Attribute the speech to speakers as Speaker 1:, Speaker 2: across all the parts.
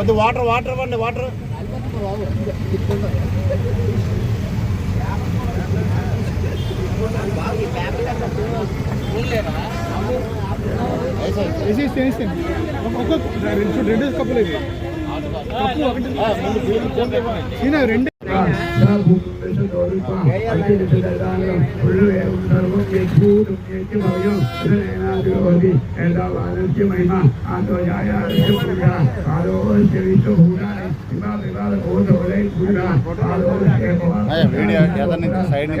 Speaker 1: కొద్ది water water ఇవ్వండి water. వేసేసి వేసేయండి ఒక్కొక్క రెండు
Speaker 2: എല്ലാ അനസ്യമഹിമ ആത്മജായ ആരോ ചെവിച്ചു കൂടാതെ വീഡിയോ സൈഡിൽ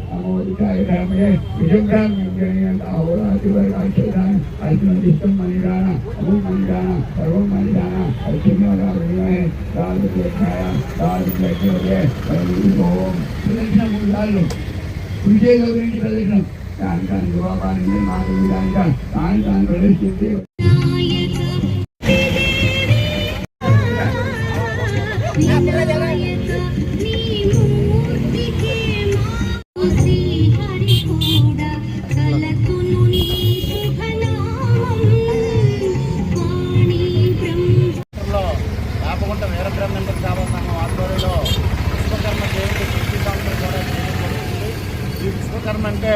Speaker 2: ഒരു കാര്യമേ ഇരുണ്ടാൻ അവിടെയുള്ള കാഴ്ചയാണ് ഐശ്വര്യം മനുഷ്യനാണ് അതും മനുഷ്യനാണ് സർവം മനുഷ്യനാണ് ഐശ്വര്യമേ രാജ്യത്തേക്കായ രാജ്യത്തേക്ക് പോകും പ്രദക്ഷിണം ഉണ്ടാകും വിജയങ്ങൾക്ക് വേണ്ടി പ്രദക്ഷിണം ഞാൻ താൻ യുവാവാണെങ്കിൽ നാട്ടിൽ വിചാരിക്കാൻ താൻ താൻ പ്രദർശിച്ച്
Speaker 3: Yeah, yeah, yeah.
Speaker 1: వేరే వీరబ్రహ్మేంద్ర సేవా సంఘం ఆధ్వర్యంలో విశ్వకర్మ దేవుడు ప్రతి సంవత్సరం కూడా చేయడం జరుగుతుంది. ఈ విశ్వకర్మ అంటే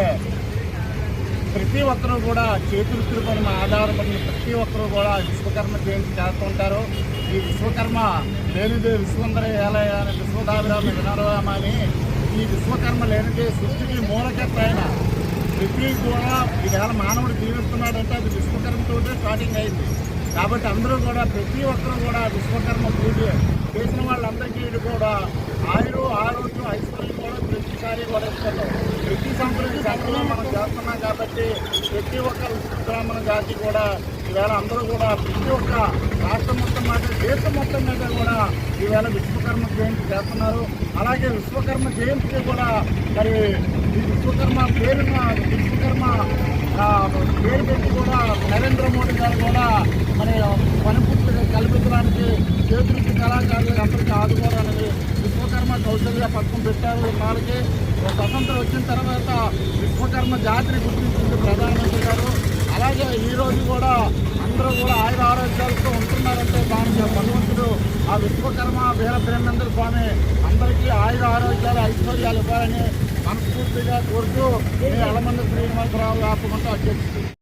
Speaker 1: ప్రతి ఒక్కరూ కూడా చేతులు పైన ఆధారపడిన ప్రతి ఒక్కరూ కూడా విశ్వకర్మ జయంతి చేస్తుంటారు ఈ విశ్వకర్మ లేనిదే విశ్వందర ఏలయ అని విశ్వదాభిరామ వినరామ అని ఈ విశ్వకర్మ లేనిదే సృష్టికి మూలకర్త అయిన ప్రతి కూడా ఈవేళ మానవుడు జీవిస్తున్నాడంటే అది విశ్వకర్మతోటే స్టార్టింగ్ అయింది. కాబట్టి అందరూ కూడా ప్రతి ఒక్కరూ కూడా విశ్వకర్మ పూజ చేసిన వాళ్ళందరికీ కూడా ఆయురు ఆరోగ్యం ఐశ్వర్యం కూడా ప్రతిసారి కూడా ఇస్తారు ప్రతి సంవత్సరం సంవత్సరం మనం చేస్తున్నాం కాబట్టి ప్రతి ఒక్క బ్రాహ్మణ జాతి కూడా ఈవేళ అందరూ కూడా ప్రతి ఒక్క రాష్ట్రం మొత్తం మాట దేశం మొత్తం మీద కూడా ఈవేళ విశ్వకర్మ జయంతి చేస్తున్నారు. అలాగే విశ్వకర్మ జయంతికి కూడా మరి ఈ విశ్వకర్మ పేరున విశ్వకర్మ పేరు పెట్టి కూడా నరేంద్ర మోడీ గారు కూడా మరి పనిపుట్టుగా కల్పించడానికి చేతులకి కళాకారులకు అందరికీ ఆదుకోవడానికి విశ్వకర్మ కౌశల్య పథకం పెట్టారు. వాళ్ళకి స్వతంత్రం వచ్చిన తర్వాత విశ్వకర్మ జాతిని గుర్తించింది ప్రధానమంత్రి గారు. అలాగే ఈరోజు కూడా అందరూ కూడా ఆయుర ఆరోగ్యాలతో ఉంటున్నారంటే దానికి భగవంతుడు ఆ విశ్వకర్మ వీర ప్రేమేంద్ర స్వామి అందరికీ ఆయుర ఆరోగ్యాలు ఐశ్వర్యాలు ఇవ్వాలని మనస్ఫూర్తిగా కోరుతూ అలమండ శ్రీనివాసరావు ఆపమంటూ అధ్యక్షుడు.